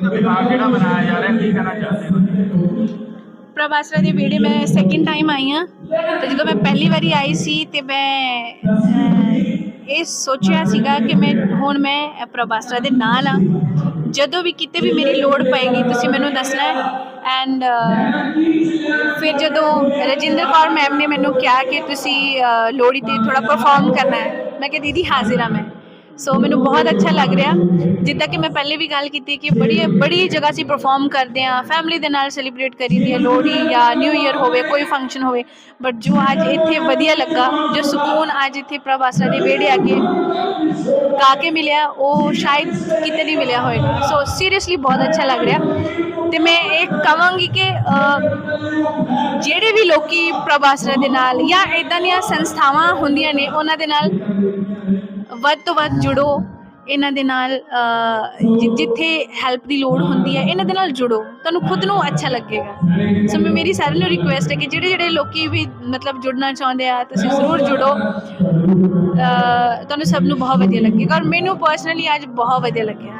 ਤਿਉਹਾਰ ਜਿਹੜਾ ਮਨਾਇਆ ਜਾ ਰਿਹਾ ਕੀ ਕਹਿਣਾ ਚਾਹੁੰਦੇ ਹੋ? ਪ੍ਰਭਾਸਰਾ ਦੇ ਵਿਹੜੇ ਮੈਂ ਸੈਕਿੰਡ ਟਾਈਮ ਆਈ ਹਾਂ ਤੇ ਜਦੋਂ ਮੈਂ ਪਹਿਲੀ ਵਾਰੀ ਆਈ ਸੀ ਤੇ ਮੈਂ ਇਹ ਸੋਚਿਆ ਸੀਗਾ ਕਿ ਮੈਂ ਹੁਣ ਮੈਂ ਪ੍ਰਭਾਸਰਾ ਦੇ ਨਾਲ ਆ ਜਦੋਂ ਵੀ ਕਿਤੇ ਵੀ ਮੇਰੀ ਲੋੜ ਪਏਗੀ ਤੁਸੀਂ ਮੈਨੂੰ ਦੱਸਣਾ ਐਂਡ ਫਿਰ ਜਦੋਂ ਰਜਿੰਦਰ ਕੌਰ ਮੈਮ ਨੇ ਮੈਨੂੰ ਕਿਹਾ ਕਿ ਤੁਸੀਂ ਅਹ, ਲੋਹੜੀ ਤੇ ਥੋੜਾ ਪਰਫਾਰਮ ਕਰਨਾ ਹੈ ਮੈਂ ਕਿਹਾ ਦੀਦੀ ਹਾਜ਼ਰ ਹਾਂ ਮੈਂ। ਸੋ ਮੈਨੂੰ ਬਹੁਤ ਅੱਛਾ ਲੱਗ ਰਿਹਾ। ਜਿੱਦਾਂ ਕਿ ਮੈਂ ਪਹਿਲੇ ਵੀ ਗੱਲ ਕੀਤੀ ਕਿ ਬੜੀ ਬੜੀ ਜਗ੍ਹਾ ਸੀ ਪਰਫਾਰਮ ਕਰਦੇ ਆ ਫੈਮਿਲੀ ਦੇ ਨਾਲ ਸੈਲੀਬ੍ਰੇਟ ਕਰੀਦੀ ਹੈ, ਲੋਹੜੀ ਜਾਂ ਨਿਊ ਇਅਰ ਹੋਵੇ, ਕੋਈ ਫੰਕਸ਼ਨ ਹੋਵੇ। ਬਟ ਜੋ ਅੱਜ ਇੱਥੇ ਵਧੀਆ ਲੱਗਾ, ਜੋ ਸਕੂਨ ਅੱਜ ਇੱਥੇ ਪ੍ਰਭਾਸਰਾ ਦੇ ਵਿਹੜੇ ਆ ਕੇ ਗਾ ਕੇ ਮਿਲਿਆ, ਉਹ ਸ਼ਾਇਦ ਕਿਤੇ ਨਹੀਂ ਮਿਲਿਆ ਹੋਵੇਗਾ ਸੋ ਸੀਰੀਅਸਲੀ ਬਹੁਤ ਅੱਛਾ ਲੱਗ ਰਿਹਾ। ਤੇ ਮੈਂ ਇਹ ਕਹਾਂਗੀ ਕਿ ਜਿਹੜੇ ਵੀ ਲੋਕੀ ਪ੍ਰਭਾਸਰਾ ਦੇ ਨਾਲ ਜਾਂ ਇਦਾਂ ਦੀਆਂ ਸੰਸਥਾਵਾਂ ਹੁੰਦੀਆਂ ਨੇ, ਉਹਨਾਂ ਦੇ ਨਾਲ ਵੱਧ ਤੋਂ ਵੱਧ ਜੁੜੋ। ਇਹਨਾਂ ਦੇ ਨਾਲ ਜਿ- ਜਿੱਥੇ ਹੈਲਪ ਦੀ ਲੋੜ ਹੁੰਦੀ ਹੈ ਇਹਨਾਂ ਦੇ ਨਾਲ ਜੁੜੋ। ਤੁਹਾਨੂੰ ਖੁਦ ਨੂੰ ਅੱਛਾ ਲੱਗੇਗਾ। ਸੋ ਮੈਂ ਮੇਰੀ ਸਾਰਿਆਂ ਨੂੰ ਰਿਕੁਐਸਟ ਹੈ ਕਿ ਜਿਹੜੇ ਜਿਹੜੇ ਲੋਕੀ ਵੀ ਮਤਲਬ ਜੁੜਨਾ ਚਾਹੁੰਦੇ ਆ ਤੁਸੀਂ ਜ਼ਰੂਰ ਜੁੜੋ। ਅਹ, ਤੁਹਾਨੂੰ ਸਭ ਨੂੰ ਬਹੁਤ ਵਧੀਆ ਲੱਗੇਗਾ। ਔਰ ਮੈਨੂੰ ਪਰਸਨਲੀ ਅੱਜ ਬਹੁਤ ਵਧੀਆ ਲੱਗਿਆ।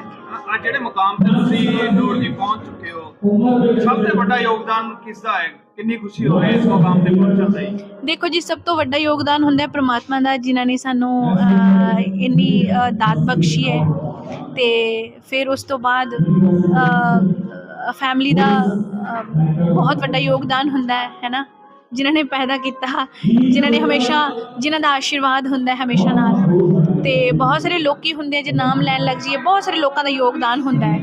ਅੱਜ ਜਿਹੜੇ ਮੁਕਾਮ ਤੇ ਤੁਸੀਂ ਨੂਰ ਜੀ ਪਹੁੰਚ ਚੁੱਕੇ ਸਭ ਤੋਂ ਵੱਡਾ ਯੋਗਦਾਨ ਕਿਸ ਦਾ ਹੈ? ਕਿੰਨੀ ਖੁਸ਼ੀ ਹੋ ਰਹੀ ਹੈ ਇਸ ਮੁਕਾਮ ਤੇ ਪਹੁੰਚਣ ਲਈ? ਦੇਖੋ ਜੀ, ਸਭ ਤੋਂ ਵੱਡਾ ਯੋਗਦਾਨ ਹੁੰਦਾ ਹੈ ਪ੍ਰਮਾਤਮਾ ਦਾ, ਜਿਨ੍ਹਾਂ ਨੇ ਸਾਨੂੰ ਇੰਨੀ ਦਾਤ ਬਖਸ਼ੀ ਹੈ। ਤੇ ਫਿਰ ਉਸ ਤੋਂ ਬਾਅਦ ਫੈਮਿਲੀ ਦਾ ਬਹੁਤ ਵੱਡਾ ਯੋਗਦਾਨ ਹੁੰਦਾ ਹੈ ਹੈ ਨਾ? ਜਿਨ੍ਹਾਂ ਨੇ ਪੈਦਾ ਕੀਤਾ, ਜਿਨ੍ਹਾਂ ਨੇ ਹਮੇਸ਼ਾ, ਜਿਨ੍ਹਾਂ ਦਾ ਆਸ਼ੀਰਵਾਦ ਹੁੰਦਾ ਹੈ ਹਮੇਸ਼ਾ ਨਾਲ। ਤੇ ਬਹੁਤ ਸਾਰੇ ਲੋਕੀ ਹੁੰਦੇ ਆ, ਜੇ ਨਾਮ ਲੈਣ ਲੱਗ ਜਾਈਏ, ਬਹੁਤ ਸਾਰੇ ਲੋਕਾਂ ਦਾ ਯੋਗਦਾਨ ਹੁੰਦਾ ਹੈ।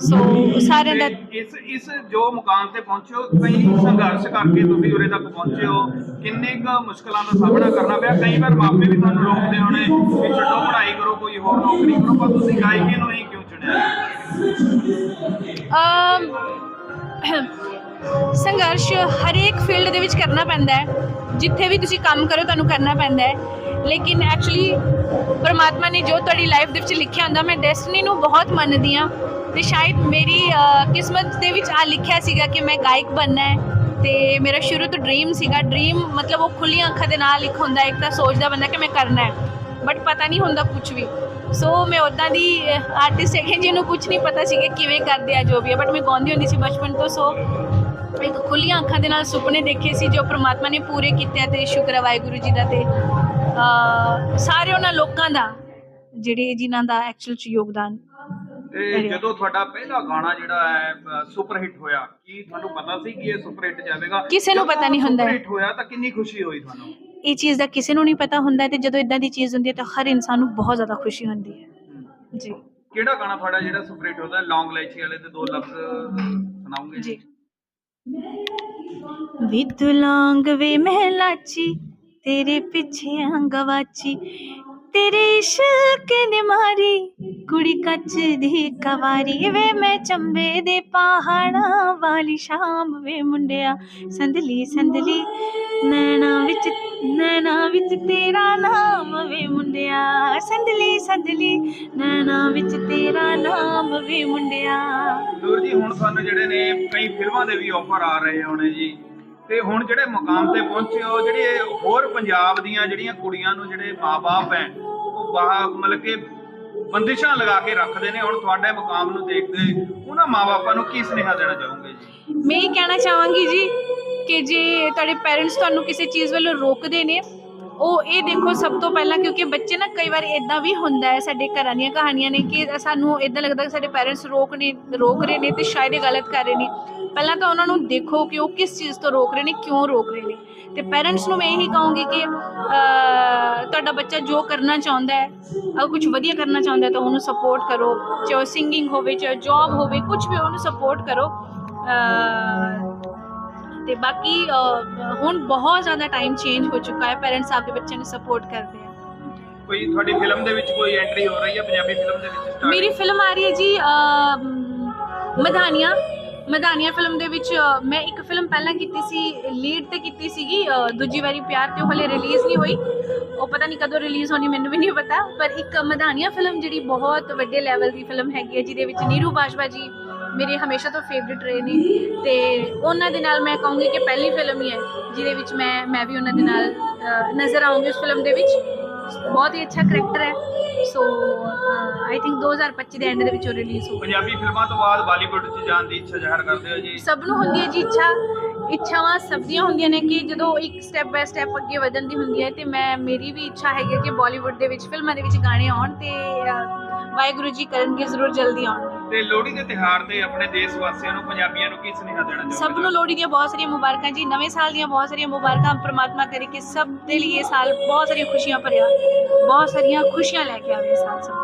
ਸੋ ਸਾਰਿਆਂ ਦਾ ਇਸ ਇਸ ਜੋ ਮੁਕਾਮ ਤੇ ਪਹੁੰਚੇ ਹੋ ਕਈ ਸੰਘਰਸ਼ ਕਰਕੇ ਤੁਸੀਂ ਉਰੇ ਤੱਕ ਪਹੁੰਚੇ ਹੋ ਕਿੰਨੇ ਕੁ ਮੁਸ਼ਕਲਾਂ ਦਾ ਸਾਹਮਣਾ ਕਰਨਾ ਪਿਆ? ਕਈ ਵਾਰ ਮਾਪੇ ਵੀ ਤੁਹਾਨੂੰ ਰੋਕਦੇ ਹੋਣੇ ਕਿ ਛੱਡੋ ਪੜ੍ਹਾਈ ਕਰੋ ਕੋਈ ਹੋਰ ਨੌਕਰੀ ਕਰੋ ਪਰ ਤੁਸੀਂ ਗਾਇਕੀ ਨੂੰ ਹੀ ਕਿਉਂ ਚੁਣਿਆ? ਅਮ ਸੰਘਰਸ਼ ਹਰੇਕ ਫੀਲਡ ਦੇ ਵਿੱਚ ਕਰਨਾ ਪੈਂਦਾ ਹੈ। ਜਿੱਥੇ ਵੀ ਤੁਸੀਂ ਕੰਮ ਕਰੋ ਤੁਹਾਨੂੰ ਕਰਨਾ ਪੈਂਦਾ ਹੈ। ਲੇਕਿਨ ਐਕਚੁਅਲੀ ਪਰਮਾਤਮਾ ਨੇ ਜੋ ਤੁਹਾਡੀ ਲਾਈਫ ਦੇ ਵਿੱਚ ਲਿਖਿਆ ਹੁੰਦਾ ਮੈਂ ਡੈਸਟਨੀ ਨੂੰ ਬਹੁਤ ਮੰਨਦੀ ਹਾਂ। ਤੇ ਸ਼ਾਇਦ ਮੇਰੀ ਕਿਸਮਤ ਦੇ ਵਿੱਚ ਆ ਲਿਖਿਆ ਸੀਗਾ ਕਿ ਮੈਂ ਗਾਇਕ ਬਣਨਾ ਹੈ। ਤੇ ਮੇਰਾ ਸ਼ੁਰੂ ਤੋਂ ਡ੍ਰੀਮ ਸੀਗਾ। ਡ੍ਰੀਮ ਮਤਲਬ ਉਹ ਖੁੱਲੀਆਂ ਅੱਖਾਂ ਦੇ ਨਾਲ ਇੱਕ ਹੁੰਦਾ ਇੱਕ ਤਾਂ ਸੋਚਦਾ ਬੰਦਾ ਕਿ ਮੈਂ ਕਰਨਾ ਹੈ। ਬਟ ਪਤਾ ਨਹੀਂ ਹੁੰਦਾ ਕੁਝ ਵੀ। ਸੋ ਮੈਂ ਉਦਾਂ ਦੀ ਆਰਟਿਸਟ ਹੈਗੀ ਜਿਹਨੂੰ ਕੁਝ ਨਹੀਂ ਪਤਾ ਸੀ ਕਿ ਕਿਵੇਂ ਕਰਦੇ ਆ, ਜੋ ਵੀ ਹੈ ਬਟ ਮੈਂ ਗਾਉਂਦੀ ਹੁੰਦੀ ਸੀ ਬਚਪਨ ਤੋਂ। ਸੋ ਇੱਕ ਖੁੱਲੀਆਂ ਅੱਖਾਂ ਦੇ ਨਾਲ ਸੁਪਨੇ ਦੇਖੇ ਸੀ, ਜੋ ਪ੍ਰਮਾਤਮਾ ਨੇ ਪੂਰੇ ਕੀਤੇ ਆ ਤੇ ਸ਼ੁਕਰ ਹੈ ਵਾਹਿਗੁਰੂ ਜੀ ਦਾ ਤੇ ਸਾਰੇ ਉਹਨਾਂ ਲੋਕਾਂ ਦਾ, ਜਿਹੜੇ ਜਿਨ੍ਹਾਂ ਦਾ ਐਕਚੁਅਲ ਚ ਯੋਗਦਾਨ ਤੇ ਜਦੋਂ ਤੁਹਾਡਾ ਪਹਿਲਾ ਗਾਣਾ ਜਿਹੜਾ ਹੈ ਸੁਪਰ ਹਿੱਟ ਹੋਇਆ ਕੀ ਤੁਹਾਨੂੰ ਪਤਾ ਸੀ ਕਿ ਇਹ ਸੁਪਰ ਹਿੱਟ ਜਾਵੇਗਾ? ਕਿਸੇ ਨੂੰ ਪਤਾ ਨਹੀਂ ਹੁੰਦਾ। ਸੁਪਰ ਹਿੱਟ ਹੋਇਆ ਤਾਂ ਕਿੰਨੀ ਖੁਸ਼ੀ ਹੋਈ ਤੁਹਾਨੂੰ? ਇਹ ਚੀਜ਼ ਦਾ ਕਿਸੇ ਨੂੰ ਨਹੀਂ ਪਤਾ ਹੁੰਦਾ ਤੇ ਜਦੋਂ ਇਦਾਂ ਦੀ ਚੀਜ਼ ਹੁੰਦੀ ਹੈ ਤਾਂ ਹਰ ਇਨਸਾਨ ਨੂੰ ਬਹੁਤ ਜ਼ਿਆਦਾ ਖੁਸ਼ੀ ਹੁੰਦੀ ਹੈ। ਜੀ। ਕਿਹੜਾ ਗਾਣਾ ਤੁਹਾਡਾ ਜਿਹੜਾ ਸੁਪਰ ਹਿੱਟ ਹੁੰਦਾ ਲੌਂਗ ਲੈਚੀ ਵਾਲੇ ਤੇ ਦੋ ਲਫ਼ਜ਼ ਸੁਣਾਉਂਗੇ ਜੀ। ਵੀ ਤੂੰ ਲੌਂਗ ਵੇ ਮਹਿਲਾਚੀ ਤੇਰੇ ਪਿੱਛੇ ਗਵਾਚੀ। ਤੇਰੇ ਇਸ਼ਕ ਨੇ ਮਾਰੀ ਕੁੜੀ ਕੱਚ ਦੀ ਕਵਾਰੀ ਵੇ ਮੈਂ ਚੰਬੇ ਦੇ ਪਹਾੜਾਂ ਵਾਲੀ ਸ਼ਾਮ ਵੇ ਮੁੰਡਿਆ ਸੰਦਲੀ ਸੰਦਲੀ ਨੈਣਾ ਵਿੱਚ ਨੈਣਾ ਵਿੱਚ ਤੇਰਾ ਨਾਮ ਵੇ ਮੁੰਡਿਆ ਸੰਦਲੀ ਸੰਦਲੀ ਨੈਣਾ ਵਿੱਚ ਤੇਰਾ ਨਾਮ ਵੇ ਮੁੰਡਿਆ ਨੂਰ ਜੀ ਹੁਣ ਤੁਹਾਨੂੰ ਜਿਹੜੇ ਨੇ ਕਈ ਫਿਲਮਾਂ ਦੇ ਵੀ ਆਫਰ ਆ ਰਹੇ ਹੋਣੇ ਜੀ ਤੇ ਹੁਣ ਜਿਹੜੇ ਮੁਕਾਮ ਤੇ ਪਹੁੰਚੇ ਹੋ, ਜਿਹੜੇ ਹੋਰ ਪੰਜਾਬ ਦੀਆਂ ਜਿਹੜੀਆਂ ਕੁੜੀਆਂ ਨੂੰ ਜਿਹੜੇ ਮਾਪੇ ਹੈ ਉਹ ਬਾਹ ਮਤਲਬ ਕਿ ਬੰਦਿਸ਼ਾਂ ਲਗਾ ਕੇ ਰੱਖਦੇ ਨੇ, ਹੁਣ ਤੁਹਾਡੇ ਮੁਕਾਮ ਨੂੰ ਦੇਖਦੇ ਉਹਨਾਂ ਮਾਪਿਆਂ ਨੂੰ ਕੀ ਸੁਨੇਹਾ ਦੇਣਾ ਚਾਹੋਗੇ ਜੀ? ਮੈਂ ਇਹ ਕਹਿਣਾ ਚਾਹਾਂਗੀ ਜੀ ਕਿ ਜੇ ਤੁਹਾਡੇ ਪੈਰੈਂਟਸ ਤੁਹਾਨੂੰ ਕਿਸੇ ਚੀਜ਼ ਵੱਲੋਂ ਰੋਕਦੇ ਨੇ, ਉਹ ਇਹ ਦੇਖੋ ਸਭ ਤੋਂ ਪਹਿਲਾਂ ਕਿਉਂਕਿ ਬੱਚੇ ਨਾ ਕਈ ਵਾਰ ਇਦਾਂ ਵੀ ਹੁੰਦਾ ਹੈ, ਸਾਡੇ ਘਰਾਂ ਦੀਆਂ ਕਹਾਣੀਆਂ ਨੇ ਕਿ ਸਾਨੂੰ ਇਦਾਂ ਲੱਗਦਾ ਕਿ ਸਾਡੇ ਪੇਰੈਂਟਸ ਰੋਕ ਨੇ ਰੋਕ ਰਹੇ ਨੇ ਤੇ ਸ਼ਾਇਦ ਇਹ ਗਲਤ ਕਰ ਰਹੇ ਨੇ। ਪਹਿਲਾਂ ਤਾਂ ਉਹਨਾਂ ਨੂੰ ਦੇਖੋ ਕਿ ਉਹ ਕਿਸ ਚੀਜ਼ ਤੋਂ ਰੋਕ ਰਹੇ ਨੇ ਕਿਉਂ ਰੋਕ ਰਹੇ ਨੇ। ਤੇ ਪੈਰੈਂਟਸ ਨੂੰ ਮੈਂ ਇਹੀ ਕਹੂੰਗੀ ਕਿ ਤੁਹਾਡਾ ਬੱਚਾ ਜੋ ਕਰਨਾ ਚਾਹੁੰਦਾ ਹੈ ਅਗਰ ਕੁਝ ਵਧੀਆ ਕਰਨਾ ਚਾਹੁੰਦਾ ਹੈ ਤਾਂ ਉਹਨੂੰ ਸਪੋਰਟ ਕਰੋ। ਚਾਹੇ ਸਿੰਗਿੰਗ ਹੋਵੇ ਚਾਹੇ ਜੌਬ ਹੋਵੇ ਕੁਝ ਵੀ ਉਹਨੂੰ ਸਪੋਰਟ ਕਰੋ। ਤੇ ਬਾਕੀ ਹੁਣ ਬਹੁਤ ਜ਼ਿਆਦਾ ਟਾਈਮ ਚੇਂਜ ਹੋ ਚੁੱਕਾ ਹੈ ਪੈਰੈਂਟਸ ਆਪਦੇ ਬੱਚਿਆਂ ਨੂੰ ਸਪੋਰਟ ਕਰਦੇ ਆ। ਕੋਈ ਤੁਹਾਡੀ ਫਿਲਮ ਦੇ ਵਿੱਚ ਕੋਈ ਐਂਟਰੀ ਹੋ ਰਹੀ ਹੈ ਪੰਜਾਬੀ ਫਿਲਮ ਦੇ ਵਿੱਚ? ਮੇਰੀ ਫਿਲਮ ਆ ਰਹੀ ਹੈ ਜੀ ਮਧਾਨੀਆਂ। ਮਧਾਨੀਆਂ ਫਿਲਮ ਦੇ ਵਿੱਚ ਮੈਂ ਇੱਕ ਫਿਲਮ ਪਹਿਲਾਂ ਕੀਤੀ ਸੀ ਲੀਡ ਤੇ ਕੀਤੀ ਸੀਗੀ ਦੂਜੀ ਵਾਰੀ ਪਿਆਰ ਤੇ ਉਹ ਹਲੇ ਰਿਲੀਜ਼ ਨਹੀਂ ਹੋਈ। ਉਹ ਪਤਾ ਨਹੀਂ ਕਦੋਂ ਰਿਲੀਜ਼ ਹੋਣੀ, ਮੈਨੂੰ ਵੀ ਨਹੀਂ ਪਤਾ। ਪਰ ਇੱਕ ਮਧਾਨੀਆਂ ਫਿਲਮ ਜਿਹੜੀ ਬਹੁਤ ਵੱਡੇ ਲੈਵਲ ਦੀ ਫਿਲਮ ਹੈਗੀ ਹੈ, ਜਿਹਦੇ ਵਿੱਚ ਨੀਰੂ ਬਾਜਵਾ ਜੀ ਮੇਰੇ ਹਮੇਸ਼ਾ ਤੋਂ ਫੇਵਰਿਟ ਰਹੇ ਨੇ। ਤੇ ਉਹਨਾਂ ਦੇ ਨਾਲ ਮੈਂ ਕਹੂੰਗੀ ਕਿ ਪਹਿਲੀ ਫਿਲਮ ਹੀ ਹੈ, ਜਿਹਦੇ ਵਿੱਚ ਮੈਂ ਮੈਂ ਵੀ ਉਹਨਾਂ ਦੇ ਨਾਲ ਨਜ਼ਰ ਆਉਂਗੀ ਉਸ ਫਿਲਮ ਦੇ ਵਿੱਚ। ਬਹੁਤ ਹੀ ਅੱਛਾ ਕਰੈਕਟਰ ਹੈ। ਸੋ ਆਈ ਥਿੰਕ 2025 ਦੇ ਐਂਡ ਦੇ ਵਿੱਚ ਉਹ ਰਿਲੀਜ਼ ਹੋਊਗਾ ਪੰਜਾਬੀ ਫਿਲਮਾਂ ਤੋਂ ਬਾਅਦ ਬਾਲੀਵੁੱਡ 'ਚ ਜਾਣ ਦੀ ਇੱਛਾ ਜ਼ਾਹਰ ਕਰਦੇ ਹੋ ਜੀ? ਸਭ ਨੂੰ ਹੁੰਦੀ ਹੈ ਜੀ ਇੱਛਾ। ਇੱਛਾਵਾਂ ਸਭ ਦੀਆਂ ਹੁੰਦੀਆਂ ਨੇ ਕਿ ਜਦੋਂ ਇੱਕ ਸਟੈਪ ਬਾਏ ਸਟੈਪ ਅੱਗੇ ਵਧਣ ਦੀ ਹੁੰਦੀ ਹੈ ਤੇ ਮੈਂ ਮੇਰੀ ਵੀ ਇੱਛਾ ਹੈਗੀ ਕਿ ਬਾਲੀਵੁੱਡ ਦੇ ਵਿੱਚ ਫਿਲਮਾਂ ਦੇ ਵਿੱਚ ਗਾਣੇ ਆਉਣ ਤੇ ਵਾਹਿਗੁਰੂ ਜੀ ਕਰਨਗੇ ਜ਼ਰੂਰ ਜਲਦੀ ਆਉਣ। ਤੇ ਲੋਹੜੀ ਦੇ ਤਿਹਾਰ ਤੇ ਆਪਣੇ ਦੇਸ਼ ਵਾਸੀਆਂ ਨੂੰ ਪੰਜਾਬੀਆਂ ਨੂੰ ਕੀ ਸੁਨੇਹਾ ਦੇਣਾ ਚਾਹੋਗੇ ਸਭ ਨੂੰ ਲੋਹੜੀ ਦੀਆਂ ਬਹੁਤ ਸਾਰੀਆਂ ਮੁਬਾਰਕਾਂ ਜੀ ਨਵੇਂ ਸਾਲ ਦੀਆਂ ਬਹੁਤ ਸਾਰੀਆਂ ਮੁਬਾਰਕਾਂ ਪ੍ਰਮਾਤਮਾ ਕਰੇ ਕਿ ਸਭ ਦੇ ਲਈ ਇਹ ਸਾਲ ਬਹੁਤ ਸਾਰੀਆਂ ਖੁਸ਼ੀਆਂ ਭਰਿਆ ਬਹੁਤ ਸਾਰੀਆਂ ਖੁਸ਼ੀਆਂ ਲੈ ਕੇ ਆਵੇ ਸਾਲ ਸਭ।